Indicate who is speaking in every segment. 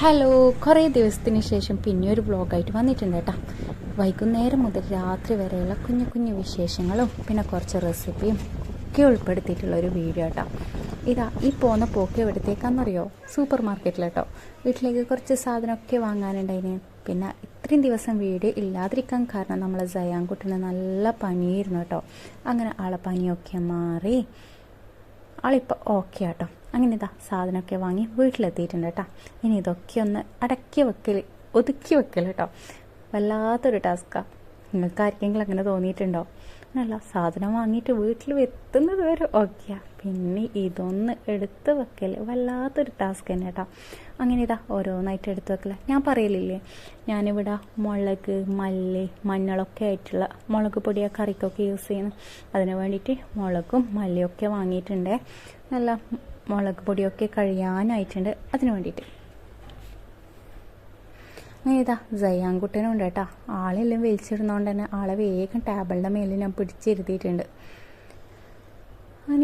Speaker 1: Hello കുറേ ദിവസത്തിന് ശേഷം പിന്നെ ഒരു വ്ളോഗായിട്ട് വന്നിട്ടുണ്ട് കേട്ടോ. വൈകുന്നേരം മുതൽ രാത്രി വരെയുള്ള കുഞ്ഞു കുഞ്ഞു വിശേഷങ്ങളും പിന്നെ കുറച്ച് റെസിപ്പിയും ഒക്കെ ഉൾപ്പെടുത്തിയിട്ടുള്ള ഒരു വീഡിയോ കേട്ടോ ഇതാ ഈ പോകുന്ന പോക്ക് എവിടത്തേക്കാണെന്നറിയോ സൂപ്പർ മാർക്കറ്റിൽ കേട്ടോ. വീട്ടിലേക്ക് കുറച്ച് സാധനമൊക്കെ വാങ്ങാനുണ്ടായിന്. പിന്നെ ഇത്രയും ദിവസം വീഡിയോ ഇല്ലാതിരിക്കാൻ കാരണം നമ്മളെ ജയാൻകുട്ടിന് നല്ല പനിയായിരുന്നു കേട്ടോ. അങ്ങനെ ആളെ പനിയൊക്കെ മാറി ആളിപ്പോൾ ഓക്കെ ആട്ടോ. അങ്ങനെ ഇതാ സാധനമൊക്കെ വാങ്ങി വീട്ടിലെത്തിയിട്ടുണ്ട് കേട്ടോ. ഇനി ഇതൊക്കെ ഒന്ന് അടക്കി വെക്കൽ ഒതുക്കി വെക്കൽ കേട്ടോ. വല്ലാത്തൊരു ടാസ്ക്കാണ് നിങ്ങൾക്ക് ആർക്കെങ്കിലും അങ്ങനെ തോന്നിയിട്ടുണ്ടോ? അങ്ങനല്ല സാധനം വാങ്ങിയിട്ട് വീട്ടിൽ എത്തുന്നത് വരെ ഓക്കെ പിന്നെ ഇതൊന്ന് എടുത്ത് വെക്കൽ വല്ലാത്തൊരു ടാസ്ക് തന്നെ കേട്ടോ. അങ്ങനെ ഇതാ ഓരോന്നായിട്ട് എടുത്ത് വെക്കല. ഞാൻ പറയലില്ലേ ഞാനിവിടെ മുളക് മല്ലി മഞ്ഞളൊക്കെ ആയിട്ടുള്ള മുളക് പൊടിയ കറിക്കൊക്കെ യൂസ് ചെയ്യുന്നു അതിന് വേണ്ടിയിട്ട് മുളകും മല്ലിയൊക്കെ വാങ്ങിയിട്ടുണ്ട്. നല്ല മുളക് പൊടിയൊക്കെ കഴിയാനായിട്ടുണ്ട് അതിന് വേണ്ടിയിട്ട്. ഏതാ ജയാൻകുട്ടനും ഉണ്ട് കേട്ടോ. ആളെല്ലാം വലിച്ചിരുന്നോണ്ട് തന്നെ ആളെ വേഗം ടേബിളിന്റെ മേലിൽ ഞാൻ പിടിച്ചിരുത്തിയിട്ടുണ്ട്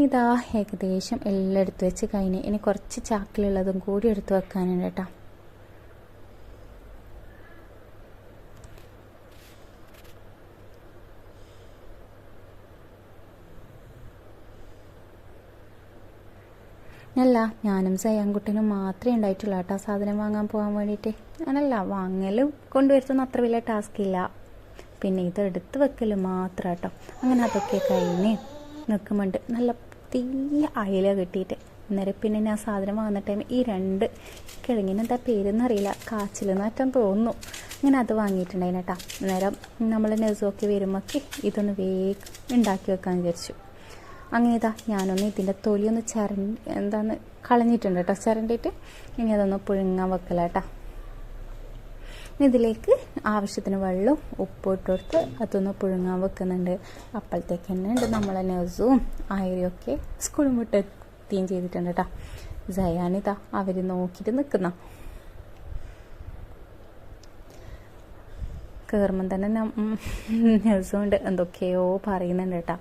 Speaker 1: ഇതാ ഏകദേശം എല്ലാം എടുത്തു വെച്ച് കഴിഞ്ഞ് ഇനി കുറച്ച് ചാക്കിലുള്ളതും കൂടി എടുത്തു വെക്കാനുണ്ട് കേട്ടോ. അല്ല ഞാനും സയ്യാൻകുട്ടനും മാത്രമേ ഉണ്ടായിട്ടുള്ളൂ കേട്ടോ സാധനം വാങ്ങാൻ പോകാൻ വേണ്ടിയിട്ട്. അങ്ങനല്ല വാങ്ങൽ കൊണ്ടുവരുത്തുന്ന അത്ര വലിയ ടാസ്ക് ഇല്ല. പിന്നെ ഇത് എടുത്ത് വെക്കൽ മാത്രം കേട്ടോ. അങ്ങനെ അതൊക്കെ കഴിഞ്ഞ് നിൽക്കുമ്പോണ്ട് നല്ല തീയ അയില കിട്ടിയിട്ട്. അന്നേരം പിന്നെ ഞാൻ സാധനം വാങ്ങുന്ന ടൈം ഈ രണ്ട് കിഴങ്ങിന് എന്താ പേരെന്നറിയില്ല കാച്ചിൽ നാറ്റം തോന്നുന്നു. അങ്ങനെ അത് വാങ്ങിയിട്ടുണ്ടായിരുന്നു കേട്ടോ. അന്നേരം നമ്മൾ നെസൊക്കെ വരുമ്പോൾ ഇതൊന്ന് വേഗം ഉണ്ടാക്കി വെക്കാൻ വിചാരിച്ചു. അങ്ങനെ ഞാനൊന്ന് ഇതിന്റെ തൊലിയൊന്ന് ചര എന്താന്ന് കളഞ്ഞിട്ടുണ്ട് കേട്ടോ ചരണ്ടിയിട്ട് ഇനി അതൊന്ന് പുഴുങ്ങാൻ വെക്കല കേട്ടോ ഇതിലേക്ക് ആവശ്യത്തിന് വെള്ളവും ഉപ്പും ഇട്ട് കൊടുത്ത് അതൊന്ന് പുഴുങ്ങാൻ വെക്കുന്നുണ്ട്. അപ്പോഴത്തേക്ക് തന്നെ ഉണ്ട് നമ്മളെ നെസും ആയിരയൊക്കെ സ്കൂൾ വിട്ട് എത്തുകയും ചെയ്തിട്ടുണ്ട് കേട്ടോ ജയാനിത അവർ നോക്കിയിട്ട് നിൽക്കുന്ന. കയറുമ്പം തന്നെ നെസും ഉണ്ട് എന്തൊക്കെയോ പറയുന്നുണ്ട് കേട്ടോ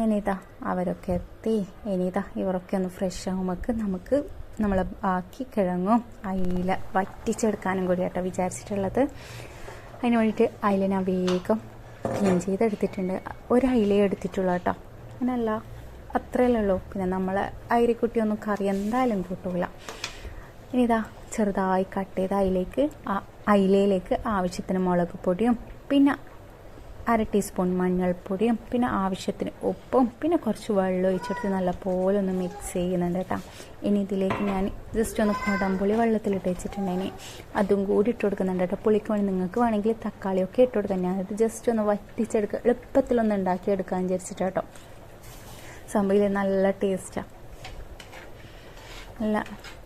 Speaker 1: അങ്ങനെ ഇതാ അവരൊക്കെ എത്തി. ഇനി ഇതാ ഇവരൊക്കെ ഒന്ന് ഫ്രഷ് ആകുമ്പോൾ നമുക്ക് നമ്മൾ ബാക്കി കിഴങ്ങും അയില വറ്റിച്ചെടുക്കാനും കൂടി കേട്ടോ വിചാരിച്ചിട്ടുള്ളത്. അതിന് വേണ്ടിയിട്ട് അയില ഞാൻ വേഗം ക്ലീൻ ചെയ്തെടുത്തിട്ടുണ്ട്. ഒരു അയിലയെ എടുത്തിട്ടുള്ളൂ കേട്ടോ. അങ്ങനല്ല അത്രയല്ലേ ഉള്ളൂ പിന്നെ നമ്മൾ അയിരക്കുട്ടിയൊന്നും കറി എന്തായാലും കൂട്ടൂല. ഇനി ഇതാ ചെറുതായി കട്ട് ചെയ്ത അയിലേക്ക് അയിലയിലേക്ക് ആവശ്യത്തിന് മുളക് പൊടിയും പിന്നെ അര ടീസ്പൂൺ മഞ്ഞൾപ്പൊടിയും പിന്നെ ആവശ്യത്തിന് ഉപ്പും പിന്നെ കുറച്ച് വെള്ളം ഒഴിച്ചെടുത്ത് നല്ല പോലെ ഒന്ന് മിക്സ് ചെയ്യുന്നുണ്ട് കേട്ടോ. ഇനി ഇതിലേക്ക് ഞാൻ ജസ്റ്റ് ഒന്ന് കുടംപുളി വെള്ളത്തിലിട്ട് വെച്ചിട്ടുണ്ടെങ്കിൽ അതും കൂടി ഇട്ട് കൊടുക്കുന്നുണ്ട് കേട്ടോ. പുളിക്ക് വേണ്ടി നിങ്ങൾക്ക് വേണമെങ്കിൽ തക്കാളിയൊക്കെ ഇട്ട് കൊടുക്കാം. ഞാനത് ജസ്റ്റ് ഒന്ന് വറ്റിച്ചെടുക്കുക എളുപ്പത്തിലൊന്ന് ഉണ്ടാക്കിയെടുക്കാൻ വിചാരിച്ചിട്ട് കേട്ടോ. സംഭവം നല്ല ടേസ്റ്റാണ് അല്ല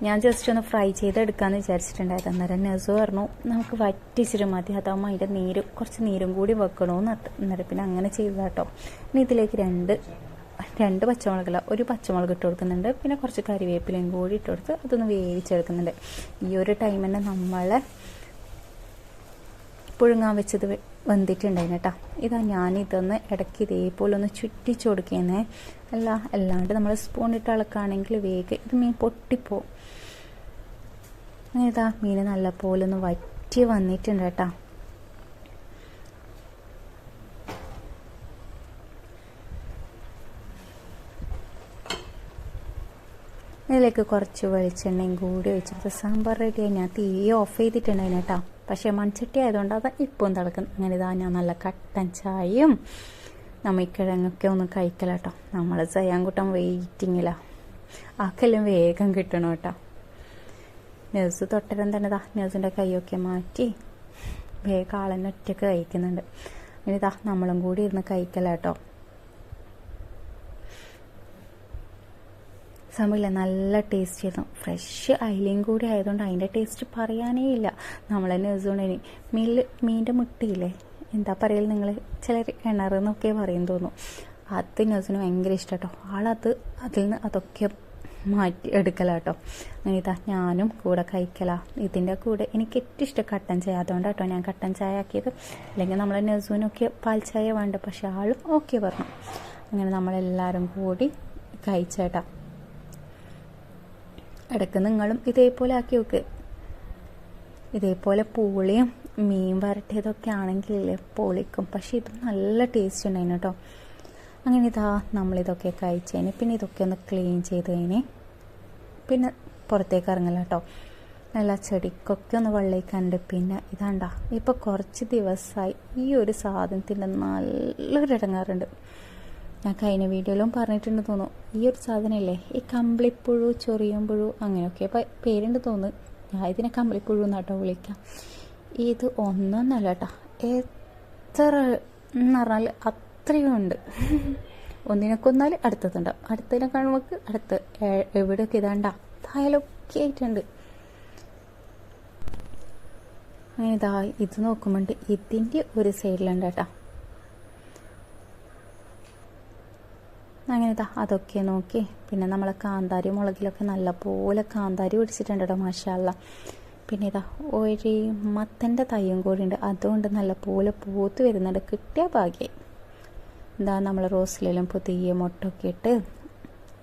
Speaker 1: ഞാൻ ജസ്റ്റ് ഒന്ന് ഫ്രൈ ചെയ്തെടുക്കാമെന്ന് വിചാരിച്ചിട്ടുണ്ടായത് അന്നേരം നെസ് പറഞ്ഞു നമുക്ക് വറ്റിച്ചിട്ട് മതി. അതാകുമ്പോൾ അതിന്റെ നീര് കുറച്ച് നീരും കൂടി വെക്കണമെന്ന് അന്നേരം പിന്നെ അങ്ങനെ ചെയ്തു കേട്ടോ ഇനി ഇതിലേക്ക് രണ്ട് രണ്ട് പച്ചമുളകല്ല ഒരു പച്ചമുളക് ഇട്ട് കൊടുക്കുന്നുണ്ട്. പിന്നെ കുറച്ച് കറിവേപ്പിലയും കൂടി ഇട്ട് കൊടുത്ത് അതൊന്ന് വേവിച്ചെടുക്കുന്നുണ്ട്. ഈ ഒരു ടൈം തന്നെ നമ്മളെ പുഴുങ്ങാൻ വെച്ചത് വെന്തിട്ടുണ്ടായിരുന്നു കേട്ടോ ഇതാ ഞാനിതൊന്ന് ഇടയ്ക്ക് ഇതേപോലെ ഒന്ന് ചുറ്റിച്ചു കൊടുക്കുന്നേ അല്ല അല്ലാണ്ട് നമ്മൾ സ്പൂൺ ഇട്ട് അളക്കുകയാണെങ്കിൽ വേഗം ഇത് മീൻ പൊട്ടിപ്പോ. അങ്ങനെ ഇതാ മീൻ നല്ല പോലെ ഒന്ന് വറ്റി വന്നിട്ടുണ്ട് കേട്ടോ. ഇതിലേക്ക് കുറച്ച് വെളിച്ചെണ്ണയും കൂടി ഒഴിച്ചിട്ട് സാമ്പാർ റെഡിയായി ഞാൻ തീ ഓഫ് ചെയ്തിട്ടുണ്ടായിരുന്നു കേട്ടോ. പക്ഷേ മൺചട്ടി ആയതുകൊണ്ട് അത് ഇപ്പം തിളക്കുന്നു അങ്ങനെ ഇതാ ഞാൻ നല്ല കട്ടൻ ചായയും നമ്മ ഈ കിഴങ്ങൊക്കെ ഒന്ന് കഴിക്കലാട്ടോ. നമ്മൾ ചെയ്യാൻകൂട്ടം വെയിറ്റിങ്ങിലാ ആക്കെല്ലാം വേഗം കിട്ടണം കേട്ടോ. നെസ് തൊട്ടരം തന്നെ ദാ നെസിന്റെ കൈയൊക്കെ മാറ്റി വേഗം ആളെന്നെ ഒറ്റയ്ക്ക് കഴിക്കുന്നുണ്ട്. ഇനി ദാ നമ്മളും കൂടി ഇരുന്ന് കഴിക്കലാട്ടോ. സംഭവമില്ല നല്ല ടേസ്റ്റ് ആയിരുന്നു. ഫ്രഷ് അയിലയും കൂടി ആയതുകൊണ്ട് അതിന്റെ ടേസ്റ്റ് പറയാനേ ഇല്ല. നമ്മൾ തന്നെ ഇനി മീനിൽ മുട്ടിയില്ലേ മുട്ടയില്ലേ? എന്താ പറയൽ നിങ്ങൾ ചിലർ കിണറെന്നൊക്കെ പറയും തോന്നും അത് ന്യൂസിന് ഭയങ്കര ഇഷ്ടം കേട്ടോ ആളത് അതിൽ നിന്ന് അതൊക്കെ മാറ്റി എടുക്കലാട്ടോ. ഇതാ ഞാനും കൂടെ കഴിക്കലാ. ഇതിന്റെ കൂടെ എനിക്ക് ഏറ്റവും ഇഷ്ടം കട്ടൻ ചായ. അതുകൊണ്ട് കേട്ടോ ഞാൻ കട്ടൻ ചായ ആക്കിയത്. അല്ലെങ്കിൽ നമ്മളെ നെസൂനൊക്കെ പാൽ ചായ വേണ്ട. പക്ഷെ ആളും ഓക്കെ പറഞ്ഞു. അങ്ങനെ നമ്മളെല്ലാവരും കൂടി കഴിച്ചേട്ടാ. ഇടയ്ക്ക് നിങ്ങളും ഇതേപോലെ ആക്കി വെക്ക്. ഇതേപോലെ പൂളിയും മീൻ വരട്ടിയതൊക്കെ ആണെങ്കിൽ പൊളിക്കും. പക്ഷേ ഇത് നല്ല ടേസ്റ്റ് ഉണ്ടായിരുന്നു കേട്ടോ അങ്ങനെ ഇതാ നമ്മളിതൊക്കെ കഴിച്ചതിന് പിന്നെ ഇതൊക്കെ ഒന്ന് ക്ലീൻ ചെയ്തതിന് പിന്നെ പുറത്തേക്ക് ഇറങ്ങില്ല കേട്ടോ നല്ല ചെടിക്കൊക്കെ ഒന്ന് വെള്ളയിൽ പിന്നെ ഇതാണ്ട. ഇപ്പോൾ കുറച്ച് ദിവസമായി ഈ ഒരു സാധനത്തിന്റെ നല്ലൊരു ഇടങ്ങാറുണ്ട്. ഞാൻ കഴിഞ്ഞ വീഡിയോയിലും പറഞ്ഞിട്ടുണ്ട് തോന്നുന്നു. ഈ ഒരു സാധനമല്ലേ ഈ കമ്പിളിപ്പുഴു ചൊറിയുമ്പുഴു അങ്ങനെയൊക്കെ പേരുണ്ട് തോന്നുന്നു. ഞാൻ ഇതിനെ കമ്പിളിപ്പുഴു എന്നാട്ടോ വിളിക്കാം. ഇത് ഒന്നൊന്നല്ല കേട്ടോ. എത്ര എന്ന് പറഞ്ഞാൽ അത്രയും ഉണ്ട്. ഒന്നിനെ കൊന്നാൽ അടുത്തതുണ്ടാവും അടുത്തതിനെ കാണുമ്പോൾ അടുത്ത്. എവിടെയൊക്കെ ഇതാണ്ടാ തായാലൊക്കെ ആയിട്ടുണ്ട്. ഇതാ ഇത് നോക്കുമ്പോണ്ട് ഇതിന്റെ ഒരു സൈഡിലുണ്ട് കേട്ടോ. അങ്ങനെ ഇതാ അതൊക്കെ നോക്കി. പിന്നെ നമ്മളെ കാന്താരി മുളകിലൊക്കെ നല്ലപോലെ കാന്താരി പിടിച്ചിട്ടുണ്ട് കേട്ടോ മാഷാല്ല പിന്നെ ഇതാ ഒരു മത്തന്റെ തയ്യും കൂടി ഉണ്ട് അതുകൊണ്ട് നല്ലപോലെ പൂത്ത് വരുന്നുണ്ട്. കിട്ടിയ ഭാഗ്യം. എന്താ നമ്മൾ റോസിലെല്ലാം പുതിയ മുട്ടൊക്കെ ഇട്ട്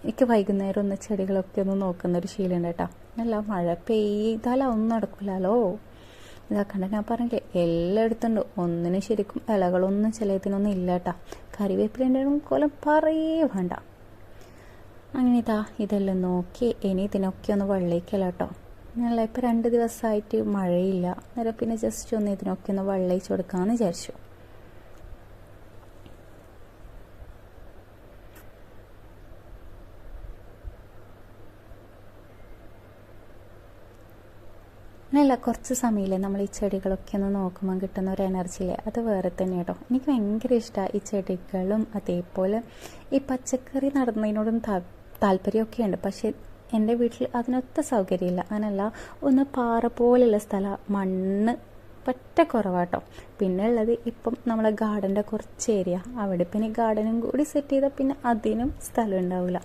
Speaker 1: എനിക്ക് വൈകുന്നേരം ഒന്ന് ചെടികളൊക്കെ ഒന്ന് നോക്കുന്ന ഒരു ശീലമുണ്ട് കേട്ടോ. അല്ല മഴ പെയ്താൽ ഒന്നും നടക്കില്ലല്ലോ ഇതാക്കണ്ട ഞാൻ പറഞ്ഞില്ലേ എല്ലായിടത്തുണ്ട്. ഒന്നിനും ശരിക്കും ഇലകളൊന്നും ചിലതിനൊന്നും ഇല്ല കേട്ടോ. കറിവേപ്പിലിന്റെ കൊലം പറയേ വേണ്ട. അങ്ങനെ ഇതാ ഇതെല്ലാം നോക്കി ഇനി ഇതിനൊക്കെ ഒന്ന് വെള്ളയിക്കല കേട്ടോ നല്ല ഇപ്പം രണ്ട് ദിവസമായിട്ട് മഴയില്ല. അന്നേരം പിന്നെ ജസ്റ്റ് ഒന്ന് ഇതിനൊക്കെ ഒന്ന് വെള്ളയിച്ച് കൊടുക്കാമെന്ന് വിചാരിച്ചു. അങ്ങനെയല്ല കുറച്ച് സമയമില്ലേ. നമ്മൾ ഈ ചെടികളൊക്കെ ഒന്ന് നോക്കുമ്പോൾ കിട്ടുന്ന ഒരു എനർജി ഇല്ലേ അത് വേറെ തന്നെ കേട്ടോ. എനിക്ക് ഭയങ്കര ഇഷ്ടമാണ് ഈ ചെടികളും അതേപോലെ ഈ പച്ചക്കറി നടന്നതിനോടും താല്പര്യമൊക്കെ ഉണ്ട് പക്ഷേ എന്റെ വീട്ടിൽ അതിനൊത്ത സൗകര്യമില്ല. അങ്ങനല്ല ഒന്ന് പാറ പോലെയുള്ള സ്ഥലം മണ്ണ് പറ്റ കുറവാട്ടോ. പിന്നെ ഉള്ളത് ഇപ്പം നമ്മളെ ഗാർഡന്റെ കുറച്ച് ഏരിയ അവിടെ പിന്നെ ഗാർഡനും കൂടി സെറ്റ് ചെയ്താൽ പിന്നെ അതിനും സ്ഥലം ഉണ്ടാവില്ല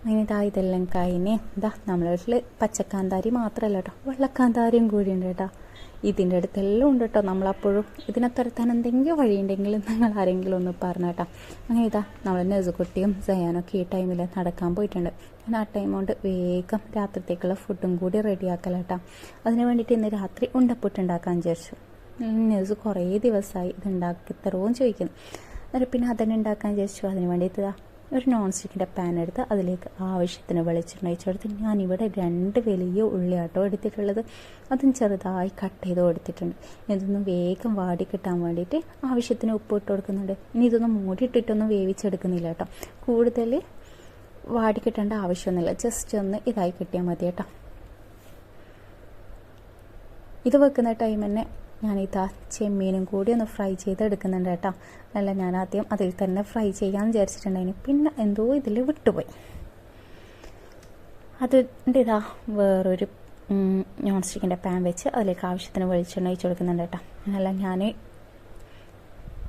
Speaker 1: അങ്ങനെ ഇതാ ഇതെല്ലാം കഴിഞ്ഞ് ഇതാ നമ്മളെ വീട്ടിൽ പച്ചക്കാന്താരി മാത്രമല്ല കേട്ടോ. വെള്ളക്കാന്താരിയും കൂടി ഉണ്ട് കേട്ടോ. ഇതിന്റെ അടുത്തെല്ലാം ഉണ്ട് കേട്ടോ നമ്മളപ്പോഴും ഇതിനെ തുരത്താൻ എന്തെങ്കിലും വഴിയുണ്ടെങ്കിൽ നിങ്ങൾ ആരെങ്കിലും ഒന്ന് പറഞ്ഞു കേട്ടോ അങ്ങനെ ഇതാ നമ്മൾ നെസുകുട്ടിയും സയാനൊക്കെ ഈ ടൈമിൽ നടക്കാൻ പോയിട്ടുണ്ട്. ഞാൻ ആ ടൈം കൊണ്ട് വേഗം രാത്രിത്തേക്കുള്ള ഫുഡും കൂടി റെഡിയാക്കല കേട്ടോ അതിന് വേണ്ടിയിട്ട് ഇന്ന് രാത്രി ഉണ്ടപ്പൊട്ട് ഉണ്ടാക്കാൻ വിചാരിച്ചു നെസ് കുറേ ദിവസമായി ഇത് ഉണ്ടാക്കി തരുമോ ചോദിക്കുന്നു. എന്നിട്ട് പിന്നെ അതന്നെ ഉണ്ടാക്കാൻ വിചാരിച്ചു. അതിന് വേണ്ടിയിട്ട് ഒരു നോൺ സ്റ്റിക്കിന്റെ പാൻ എടുത്ത് അതിലേക്ക് ആവശ്യത്തിന് വെളിച്ചെണ്ണ ഒഴിച്ചെടുത്ത് ഞാനിവിടെ രണ്ട് വലിയ ഉള്ളിയാട്ടോ എടുത്തിട്ടുള്ളത്. അതും ചെറുതായി കട്ട് ചെയ്ത് കൊടുത്തിട്ടുണ്ട്. ഇതൊന്ന് വേഗം വാടി കിട്ടാൻ വേണ്ടിയിട്ട് ആവശ്യത്തിന് ഉപ്പ് ഇട്ട് കൊടുക്കുന്നുണ്ട്. ഇനി ഇതൊന്നും മൂടിയിട്ടിട്ടൊന്നും വേവിച്ചെടുക്കുന്നില്ല കേട്ടോ കൂടുതൽ വാടി കിട്ടേണ്ട ആവശ്യമൊന്നുമില്ല. ജസ്റ്റ് ഒന്ന് ഇതായി കിട്ടിയാൽ മതി കേട്ടോ ഇത് വെക്കുന്ന ടൈം തന്നെ ഞാൻ ഇതാ ചെമ്മീനും കൂടി ഒന്ന് ഫ്രൈ ചെയ്തെടുക്കുന്നുണ്ട് കേട്ടോ. അല്ല ഞാൻ ആദ്യം അതിൽ തന്നെ ഫ്രൈ ചെയ്യാമെന്ന് വിചാരിച്ചിട്ടുണ്ടായിരുന്നു പിന്നെ എന്തോ ഇതിൽ വിട്ടുപോയി. അതിന്റെ ഇതാ വേറൊരു നോൺ സ്റ്റിക്കിന്റെ പാൻ വെച്ച് അതിലേക്ക് ആവശ്യത്തിന് വെളിച്ചെണ്ണ ഒഴിച്ച് കൊടുക്കുന്നുണ്ട് കേട്ടോ. അല്ല ഞാൻ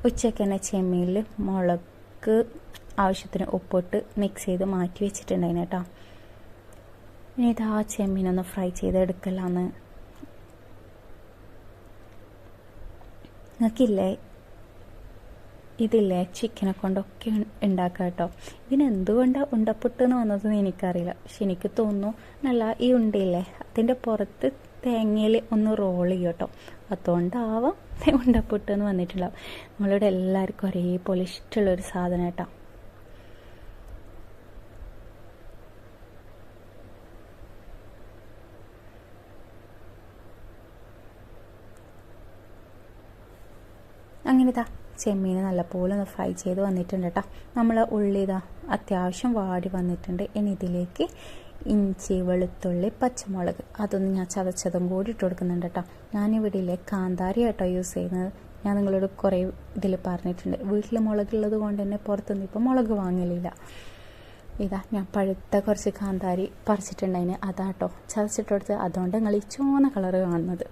Speaker 1: ഉച്ചയ്ക്ക് തന്നെ ചെമ്മീനിൽ മുളക് ആവശ്യത്തിന് ഉപ്പിട്ട് മിക്സ് ചെയ്ത് മാറ്റി വെച്ചിട്ടുണ്ടായിരുന്നു കേട്ടോ. ഇനി ഇതാ ചെമ്മീനൊന്ന് ഫ്രൈ ചെയ്ത് എടുക്കലാന്ന് നിങ്ങൾക്കില്ലേ? ഇതില്ലേ? ചിക്കനെ കൊണ്ടൊക്കെ ഉണ്ടാക്കുക കേട്ടോ. ഇതിനെന്തുകൊണ്ടാണ് എന്തുകൊണ്ടാണ് ഉണ്ടപ്പുട്ടെന്ന് വന്നതെന്ന് എനിക്കറിയില്ല. പക്ഷെ എനിക്ക് തോന്നുന്നു നല്ല ഈ ഉണ്ടയില്ലേ അതിന്റെ പുറത്ത് തേങ്ങയിൽ ഒന്ന് റോൾ ചെയ്യും കേട്ടോ. അതുകൊണ്ടാവാം ഉണ്ടപ്പുട്ട് എന്ന് വന്നിട്ടുണ്ടാവും നമ്മളിവിടെ എല്ലാവർക്കും ഒരേപോലെ ഇഷ്ടമുള്ളൊരു സാധനം കേട്ടോ അങ്ങനെ ഇതാ ചെമ്മീൻ നല്ലപോലെ ഒന്ന് ഫ്രൈ ചെയ്ത് വന്നിട്ടുണ്ട് കേട്ടോ. നമ്മൾ ഉള്ളി ഇതാ അത്യാവശ്യം വാടി വന്നിട്ടുണ്ട്. ഇനി ഇതിലേക്ക് ഇഞ്ചി വെളുത്തുള്ളി പച്ചമുളക് അതൊന്ന് ഞാൻ ചതച്ചതും കൂടി ഇട്ട് കൊടുക്കുന്നുണ്ട് കേട്ടോ. ഞാനിവിടെ കാന്താരി കേട്ടോ യൂസ് ചെയ്യുന്നത്. ഞാൻ നിങ്ങളോട് കുറേ ഇതിൽ പറഞ്ഞിട്ടുണ്ട്. വീട്ടിൽ മുളകുള്ളത് കൊണ്ട് തന്നെ പുറത്തുനിന്ന് ഇപ്പോൾ മുളക് വാങ്ങലില്ല. ഇതാ ഞാൻ പഴുത്ത കുറച്ച് കാന്താരി പറിച്ചിട്ടുണ്ടായിന്. അതാട്ടോ ചതച്ചിട്ട് കൊടുത്ത് അതുകൊണ്ട് നിങ്ങൾ ഈ ചുവന്ന കളറ് കാണുന്നത്.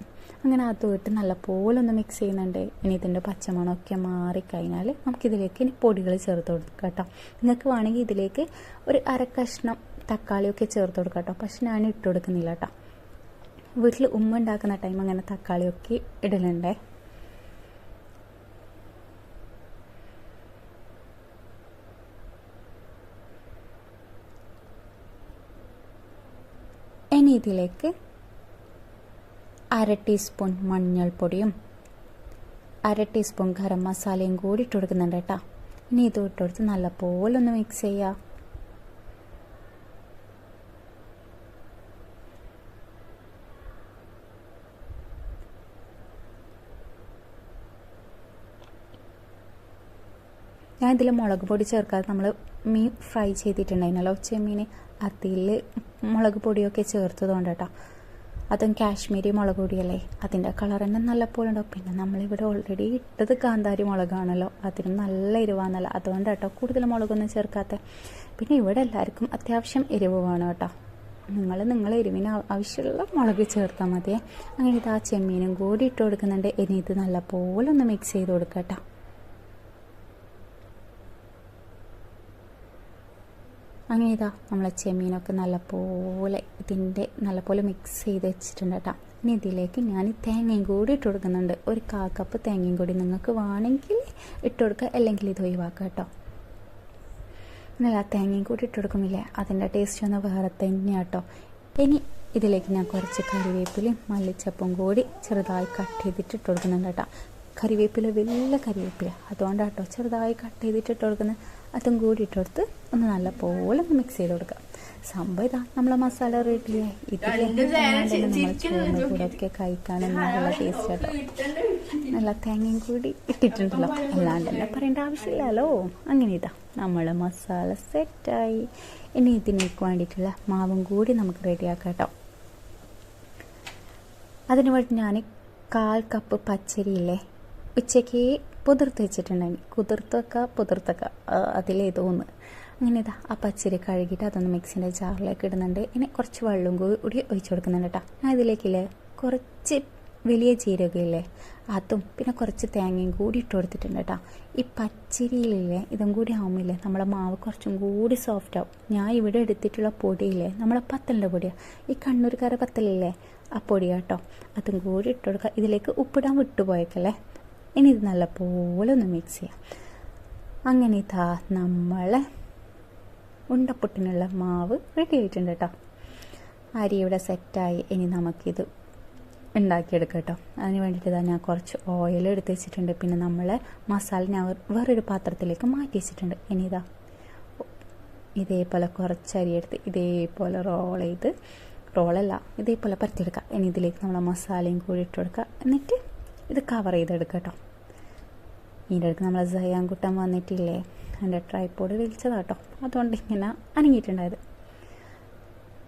Speaker 1: അങ്ങനെ അതുമായിട്ട് നല്ലപോലെ ഒന്ന് മിക്സ് ചെയ്യുന്നുണ്ട്. ഇനി ഇതിന്റെ പച്ചമണമൊക്കെ മാറിക്കഴിഞ്ഞാൽ നമുക്കിതിലേക്ക് ഇനി പൊടികൾ ചേർത്ത് കൊടുക്കാം കേട്ടോ. നിങ്ങൾക്ക് വേണമെങ്കിൽ ഇതിലേക്ക് ഒരു അര കഷ്ണം തക്കാളിയൊക്കെ ചേർത്ത് കൊടുക്കാം കേട്ടോ. പക്ഷെ ഞാൻ ഇട്ട് കൊടുക്കുന്നില്ല കേട്ടോ. വീട്ടിൽ ഉമ്മ ഉണ്ടാക്കുന്ന ടൈം അങ്ങനെ തക്കാളിയൊക്കെ ഇടലുണ്ടേ. ഇനി ഇതിലേക്ക് അര ടീസ്പൂൺ മഞ്ഞൾപ്പൊടിയും അര ടീസ്പൂൺ ഗരം മസാലയും കൂടി ഇട്ട് കൊടുക്കുന്നുണ്ട് കേട്ടോ. ഇനി ഇത് ഇട്ട് കൊടുത്ത് നല്ലപോലെ ഒന്ന് മിക്സ് ചെയ്യുക ഞാൻ ഇതിൽ മുളക് പൊടി ചേർക്കാതെ നമ്മൾ മീൻ ഫ്രൈ ചെയ്തിട്ടുണ്ടായിരുന്നല്ലോ ചെമ്മീൻ അതിൽ മുളക് പൊടിയൊക്കെ ചേർത്തതുകൊണ്ട് കേട്ടോ. അതും കാശ്മീരി മുളക് പൊടിയല്ലേ? അതിന്റെ കളർ തന്നെ നല്ല പോലെ ഉണ്ടാവും പിന്നെ നമ്മളിവിടെ ഓൾറെഡി ഇട്ടത് കാന്താരി മുളകാണല്ലോ. അതിനും നല്ല എരിവാണല്ലോ. അതുകൊണ്ട് കേട്ടോ കൂടുതൽ മുളകൊന്നും ചേർക്കാത്ത. പിന്നെ ഇവിടെ എല്ലാവർക്കും അത്യാവശ്യം എരിവ് വേണം കേട്ടോ. നിങ്ങൾ നിങ്ങൾ എരിവിന് ആവശ്യമുള്ള മുളക് ചേർത്താൽ മതിയേ. അങ്ങനെ ഇത് ആ ചെമ്മീനും കൂടി ഇട്ട് കൊടുക്കുന്നുണ്ട്. ഇനി ഇത് നല്ല പോലെ ഒന്ന് മിക്സ് ചെയ്ത് കൊടുക്കാം കേട്ടോ. അങ്ങനെ ഇതാ നമ്മളെ ചെമ്മീനൊക്കെ നല്ലപോലെ ഇതിന്റെ നല്ലപോലെ മിക്സ് ചെയ്ത് വെച്ചിട്ടുണ്ട് കേട്ടോ. ഇനി ഇതിലേക്ക് ഞാൻ തേങ്ങയും കൂടി ഇട്ട് കൊടുക്കുന്നുണ്ട്. ഒരു കാ കപ്പ് തേങ്ങയും കൂടി നിങ്ങൾക്ക് വേണമെങ്കിൽ ഇട്ട് കൊടുക്കുക അല്ലെങ്കിൽ ഇത് ഒഴിവാക്കുക കേട്ടോ. എന്നല്ല തേങ്ങയും കൂടി ഇട്ട് കൊടുക്കുമില്ലേ അതിന്റെ ടേസ്റ്റ് ഒന്ന് വേറെ തന്നെയാണ് കേട്ടോ. ഇനി ഇതിലേക്ക് ഞാൻ കുറച്ച് കറിവേപ്പിലയും മല്ലിച്ചപ്പും കൂടി ചെറുതായി കട്ട് ചെയ്തിട്ട് ഇട്ട് കൊടുക്കുന്നുണ്ട് കേട്ടോ. കറിവേപ്പില വലിയ കറിവേപ്പില. അതുകൊണ്ടാണ് കേട്ടോ ചെറുതായി കട്ട് ചെയ്തിട്ട് ഇട്ട് കൊടുക്കുന്നത്. അതും കൂടി ഇട്ട് കൊടുത്ത് ഒന്ന് നല്ല പോലെ ഒന്ന് മിക്സ് ചെയ്ത് കൊടുക്കുക സംഭവം ഇതാ നമ്മളെ മസാല റെഡിയായി ഇതിൽ കൂടെ ഒക്കെ കഴിക്കാനും നല്ല ടേസ്റ്റ് കേട്ടോ നല്ല തേങ്ങയും കൂടി ഇട്ടിട്ടുണ്ടല്ലോ. അല്ലാണ്ട് തന്നെ പറയേണ്ട ആവശ്യമില്ലല്ലോ. അങ്ങനെ ഇതാ നമ്മളെ മസാല സെറ്റായി. ഇനി ഇതിനേക്ക് വേണ്ടിയിട്ടുള്ള മാവും കൂടി നമുക്ക് റെഡിയാക്കാം കേട്ടോ. അതിനുവേണ്ടി ഞാൻ കാൽ കപ്പ് പച്ചരിയില്ലേ ഉച്ചയ്ക്ക് പുതിർത്ത് വെച്ചിട്ടുണ്ടെങ്കിൽ കുതിർത്തക്ക പുതിർത്തക്ക അതിലേതോ ഒന്ന്. അങ്ങനെ ഇതാ ആ പച്ചരി കഴുകിയിട്ട് അതൊന്ന് മിക്സിന്റെ ജാറിലേക്ക് ഇടുന്നുണ്ട്. ഇനി കുറച്ച് വെള്ളം കൂടി ഒഴിച്ചു കൊടുക്കുന്നുണ്ട് കേട്ടോ ഞാൻ ഇതിലേക്കില്ലേ കുറച്ച് വലിയ ജീരകമില്ലേ അതും പിന്നെ കുറച്ച് തേങ്ങയും കൂടി ഇട്ട് കൊടുത്തിട്ടുണ്ട് കേട്ടോ ഈ പച്ചരിയിലില്ലേ ഇതും കൂടി ആവുമില്ലേ നമ്മളെ മാവ് കുറച്ചും കൂടി സോഫ്റ്റ് ആവും. ഞാൻ ഇവിടെ എടുത്തിട്ടുള്ള പൊടിയില്ലേ നമ്മളെ പത്തലിന്റെ പൊടിയാണ് ഈ കണ്ണൂർക്കാരെ പത്തലില്ലേ ആ പൊടിയാട്ടോ അതും കൂടി ഇട്ട് കൊടുക്കുക ഇതിലേക്ക് ഉപ്പിടാൻ വിട്ടുപോയേക്കല്ലേ. ഇനി ഇത് നല്ലപോലെ ഒന്ന് മിക്സ് ചെയ്യാം. അങ്ങനെ ഇതാ നമ്മളെ ഉണ്ടപ്പുട്ടിനുള്ള മാവ് റെഡി ആയിട്ടുണ്ട് കേട്ടോ അരി ഇവിടെ സെറ്റായി ഇനി നമുക്കിത് ഉണ്ടാക്കിയെടുക്കാം കേട്ടോ അതിന് വേണ്ടിയിട്ട് ഇതാ ഞാൻ കുറച്ച് ഓയിൽ എടുത്ത് വെച്ചിട്ടുണ്ട്. പിന്നെ നമ്മൾ മസാല ഞാൻ വേറൊരു പാത്രത്തിലേക്ക് മാറ്റി വെച്ചിട്ടുണ്ട്. ഇനി ഇതാ ഇതേപോലെ കുറച്ച് അരി എടുത്ത് ഇതേപോലെ റോൾ ചെയ്ത് റോളല്ല ഇതേപോലെ പരത്തിയെടുക്കുക ഇനി ഇതിലേക്ക് നമ്മൾ മസാലയും കൂടി ഇട്ട് കൊടുക്കുക എന്നിട്ട് ഇത് കവർ ചെയ്തെടുക്കുക കേട്ടോ ഇതിന്റെ അടുത്ത് നമ്മൾ സയാൻകുട്ടൻ വന്നിട്ടില്ലേ? എന്റെ ട്രൈപ്പോഡ് വലിച്ചതാട്ടോ അതുകൊണ്ട് ഇങ്ങനെ അനങ്ങിയിട്ടുണ്ടായത്.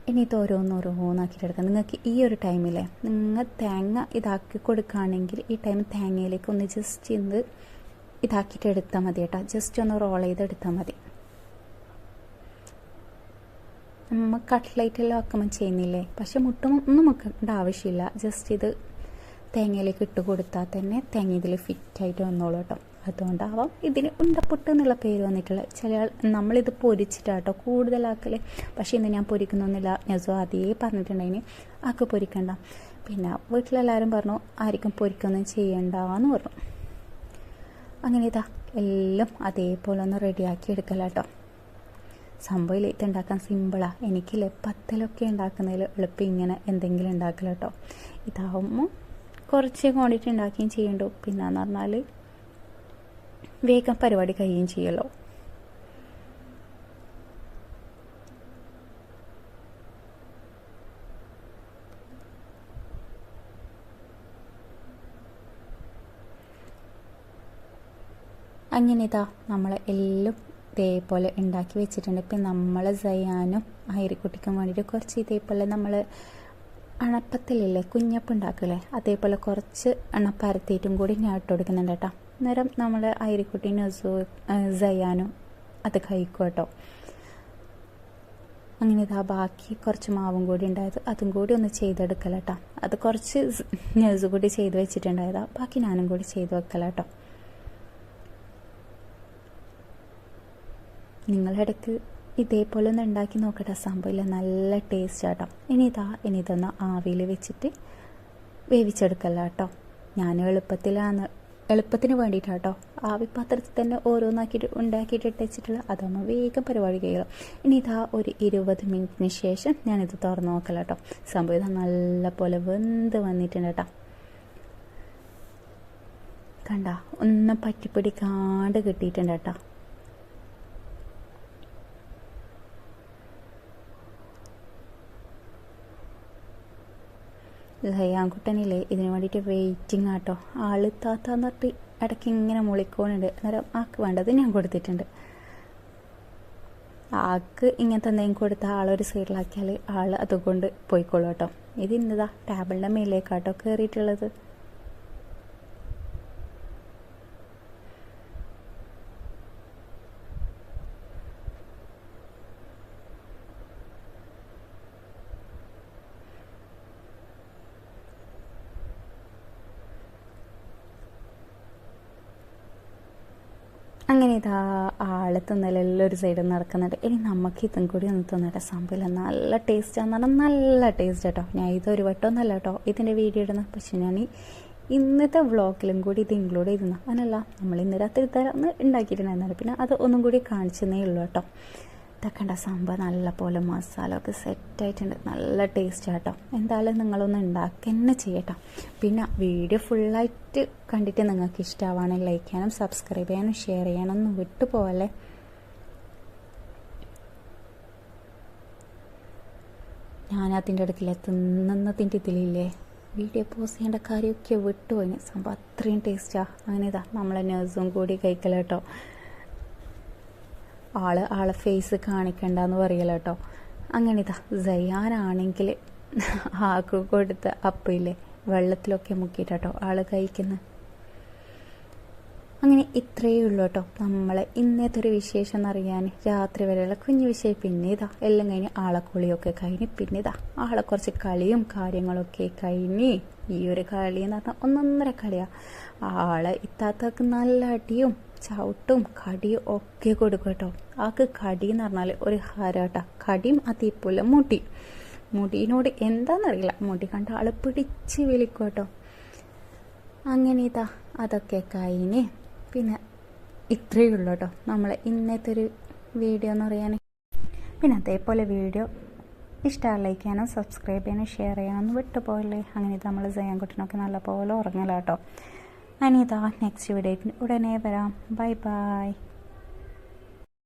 Speaker 1: ഇനി ഇത് ഓരോന്നോരോന്നാക്കിയിട്ട് എടുക്കാം നിങ്ങൾക്ക് ഈ ഒരു ടൈമിലെ നിങ്ങൾ തേങ്ങ ഇതാക്കി കൊടുക്കുകയാണെങ്കിൽ ഈ ടൈം തേങ്ങയിലേക്ക് ഒന്ന് ജസ്റ്റ് ഇന്ന് ഇതാക്കിയിട്ട് എടുത്താൽ മതി കേട്ടോ ജസ്റ്റ് ഒന്ന് റോൾ ചെയ്ത് എടുത്താൽ മതി നമ്മൾ കട്ട്ലൈറ്റെല്ലാം ആക്കുമ്പോൾ ചെയ്യുന്നില്ലേ? പക്ഷെ മുട്ടും ഒന്നും വെക്കേണ്ട ആവശ്യമില്ല. ജസ്റ്റ് ഇത് തേങ്ങയിലേക്ക് ഇട്ട് കൊടുത്താൽ തന്നെ തേങ്ങ ഇതിൽ ഫിറ്റായിട്ട് വന്നോളൂ കേട്ടോ. അതുകൊണ്ടാവാം ഇതിന് ഉണ്ടപ്പൊട്ട് എന്നുള്ള പേര് വന്നിട്ടുള്ളത്. ചില നമ്മളിത് പൊരിച്ചിട്ടാട്ടോ കൂടുതലാക്കൽ പക്ഷേ ഇന്ന് ഞാൻ പൊരിക്കുന്നൊന്നുമില്ല. നസോ അതേ പറഞ്ഞിട്ടുണ്ടെങ്കിൽ ആക്ക് പൊരിക്കണ്ട. പിന്നെ വീട്ടിലെല്ലാവരും പറഞ്ഞു ആർക്കും പൊരിക്കൊന്നും ചെയ്യണ്ട എന്ന് പറഞ്ഞു. അങ്ങനെ ഇതാ എല്ലാം അതേപോലെ ഒന്ന് റെഡിയാക്കി എടുക്കല കേട്ടോ. സംഭവം ഇത് ഉണ്ടാക്കാൻ സിമ്പിളാണ് എനിക്കില്ലേ പത്തലൊക്കെ ഉണ്ടാക്കുന്നതിൽ എളുപ്പം ഇങ്ങനെ എന്തെങ്കിലും ഉണ്ടാക്കല കേട്ടോ. ഇതാവുമ്പോൾ കുറച്ച് ക്വാണ്ടിറ്റി ഉണ്ടാക്കുകയും ചെയ്യണ്ടു പിന്നെന്ന് പറഞ്ഞാൽ വേഗം പരിപാടി കഴിയുകയും ചെയ്യല്ലോ അങ്ങനെ ഇതാ നമ്മൾ എല്ലാം ഇതേപോലെ ഉണ്ടാക്കി വെച്ചിട്ടുണ്ട്. ഇപ്പം നമ്മൾ സയാനും ആയിരിക്കുട്ടിക്കും വേണ്ടിയിട്ട് കുറച്ച് ഇതേപോലെ നമ്മൾ അണപ്പത്തിലില്ലേ? കുഞ്ഞപ്പം ഉണ്ടാക്കില്ലേ അതേപോലെ കുറച്ച് അണപ്പരത്തിയിട്ടും കൂടി ഞാൻ ഇട്ട് കൊടുക്കുന്നുണ്ട് കേട്ടോ. അന്നേരം നമ്മൾ ഐരിക്കുട്ടി നസു സയാനും അത് കഴിക്കും കേട്ടോ. അങ്ങനെ ഇതാ ബാക്കി കുറച്ച് മാവും കൂടി ഉണ്ടായത്. അതും കൂടി ഒന്ന് ചെയ്തെടുക്കല കേട്ടോ. അത് കുറച്ച് നെസ് കൂടി ചെയ്ത് വെച്ചിട്ടുണ്ടായതാ. ബാക്കി ഞാനും കൂടി ചെയ്ത് വെക്കല കേട്ടോ. നിങ്ങളിടയ്ക്ക് ഇതേപോലെ ഒന്ന് ഉണ്ടാക്കി നോക്കട്ടെ. സംഭവമില്ല നല്ല ടേസ്റ്റ് ആട്ടോ. ഇനി ഇതാ ഇനി ഇതൊന്ന് ആവിയിൽ വെച്ചിട്ട് വേവിച്ചെടുക്കല്ല കേട്ടോ ഞാൻ എളുപ്പത്തിലാണ് എളുപ്പത്തിന് വേണ്ടിയിട്ടാട്ടോ ആവിപ്പാത്രത്തിൽ തന്നെ ഓരോന്നാക്കിയിട്ട് ഉണ്ടാക്കിയിട്ട് ഇട്ടുവെച്ചിട്ടുള്ള അതാകുമ്പോൾ വേഗം പരിപാടി കഴിയും. ഇനി ഇതാ ഒരു ഇരുപത് മിനിറ്റിന് ശേഷം ഞാനിത് തുറന്ന് നോക്കല കേട്ടോ സംഭവം ഇതാ നല്ല പോലെ വെന്ത് വന്നിട്ടുണ്ട് കേട്ടോ കണ്ട ഒന്നും പറ്റിപ്പിടിക്കാണ്ട് കിട്ടിയിട്ടുണ്ട് കേട്ടോ ലയാൻകുട്ടനില്ലേ ഇതിന് വേണ്ടിയിട്ട് വെയിറ്റിംഗ് ആട്ടോ. ആൾ താത്താന്ന് പറഞ്ഞിട്ട് ഇടയ്ക്ക് ഇങ്ങനെ മുളിക്കോണുണ്ട്. അന്നേരം ആക്ക് വേണ്ടത് ഞാൻ കൊടുത്തിട്ടുണ്ട്. ആക്ക് ഇങ്ങനത്തെ എന്തെങ്കിലും കൊടുത്ത ആളൊരു സൈഡിലാക്കിയാൽ ആൾ അതുകൊണ്ട് പോയിക്കോളൂ കേട്ടോ. ഇത് ഇന്നതാ ടേബിളിന്റെ മേലേക്കാട്ടോ കയറിയിട്ടുള്ളത് അങ്ങനെ ഇതാ ആളെ തിന്നലെല്ലാം ഒരു സൈഡിൽ നടക്കുന്നുണ്ട്. ഇനി നമുക്ക് ഇതും കൂടി ഒന്ന് തിന്നട്ടെ. സംഭവം നല്ല ടേസ്റ്റാന്ന് പറഞ്ഞാൽ നല്ല ടേസ്റ്റ് കേട്ടോ ഞാൻ ഇതൊരു വട്ടമൊന്നല്ല കേട്ടോ ഇതിന്റെ വീഡിയോ ഇടുന്ന. പക്ഷെ ഞാൻ ഇന്നത്തെ വ്ളോഗിലും കൂടി ഇത് ഇൻക്ലൂഡ് ചെയ്തിരുന്നു. അങ്ങനല്ല നമ്മൾ ഇന്ന് രാത്രി തരാം ഒന്ന് ഉണ്ടാക്കിയിട്ടുണ്ടായിരുന്നത് പിന്നെ അത് ഒന്നും കൂടി കാണിച്ചെന്നേ ഉള്ളൂ കേട്ടോ ഇതൊക്കെ സംഭവം നല്ല പോലെ മസാല ഒക്കെ സെറ്റായിട്ടുണ്ട്. നല്ല ടേസ്റ്റ് ആട്ടോ എന്തായാലും നിങ്ങളൊന്ന് ഉണ്ടാക്കി തന്നെ ചെയ്യട്ടോ. പിന്നെ വീഡിയോ ഫുള്ളായിട്ട് കണ്ടിട്ട് നിങ്ങൾക്ക് ഇഷ്ടമാവാണെങ്കിൽ ലൈക്ക് ചെയ്യാനും സബ്സ്ക്രൈബ് ചെയ്യാനും ഷെയർ ചെയ്യാനും ഒന്നും വിട്ടു ഞാൻ അതിന്റെ അടുക്കില്ല തിന്നുന്നതിന്റെ ഇതിലില്ലേ? വീഡിയോ പോസ് ചെയ്യേണ്ട കാര്യമൊക്കെ വിട്ടുപോയിന് സംഭവം അത്രയും ടേസ്റ്റാണ് അങ്ങനെ ഇതാ നമ്മളെ നേഴ്സും കൂടി കഴിക്കല ആൾ ആളെ ഫേസ് കാണിക്കണ്ടെന്ന് പറയല കേട്ടോ. അങ്ങനെ ഇതാ ജയാനാണെങ്കിൽ ആക്കു കൊടുത്ത അപ്പയില്ലേ വെള്ളത്തിലൊക്കെ മുക്കിയിട്ടോ ആൾ കഴിക്കുന്നത് അങ്ങനെ ഇത്രയേ ഉള്ളൂ കേട്ടോ നമ്മളെ ഇന്നത്തെ ഒരു വിശേഷം എന്നറിയാൻ രാത്രി വരെയുള്ള കുഞ്ഞു വിഷയം പിന്നെ ഇതാ എല്ലാം കഴിഞ്ഞ് ആളെ കുളിയൊക്കെ കഴിഞ്ഞ് പിന്നെ ഇതാ ആളെ കുറച്ച് കളിയും കാര്യങ്ങളൊക്കെ കഴിഞ്ഞ് ഈ ഒരു കളി എന്ന് പറഞ്ഞാൽ ഒന്നൊന്നര കളിയാണ് ആളെ ഇത്താത്തക്ക് നല്ല അടിയും ചവിട്ടും കടിയും ഒക്കെ കൊടുക്കും കേട്ടോ. ആക്ക് കടി എന്ന് പറഞ്ഞാൽ ഒരു ഹരാട്ട. കടിയും അതേപോലെ മുടി. മുടിയിനോട് എന്താണെന്നറിയില്ല മുടി കണ്ട ആൾ പിടിച്ച് വിളിക്കും കേട്ടോ. അങ്ങനെ ഇതാ. അതൊക്കെ കഴിഞ്ഞ് പിന്നെ ഇത്രയേ ഉള്ളൂ കേട്ടോ. നമ്മളെ ഇന്നത്തെ ഒരു വീഡിയോ എന്ന് പറയാൻ പിന്നെ അതേപോലെ വീഡിയോ ഇഷ്ടമാണ് ലൈക്ക് ചെയ്യാനും സബ്സ്ക്രൈബ് ചെയ്യാനും ഷെയർ ചെയ്യാനൊന്നും വിട്ടുപോകല്ലേ അങ്ങനെ ഇത് നമ്മൾ കുട്ടിനൊക്കെ നല്ലപോലെ പോലെ ഉറങ്ങല കേട്ടോ അനിതാ നെക്സ്റ്റ് വീഡിയോ ഉടനെ വരാം. Bye bye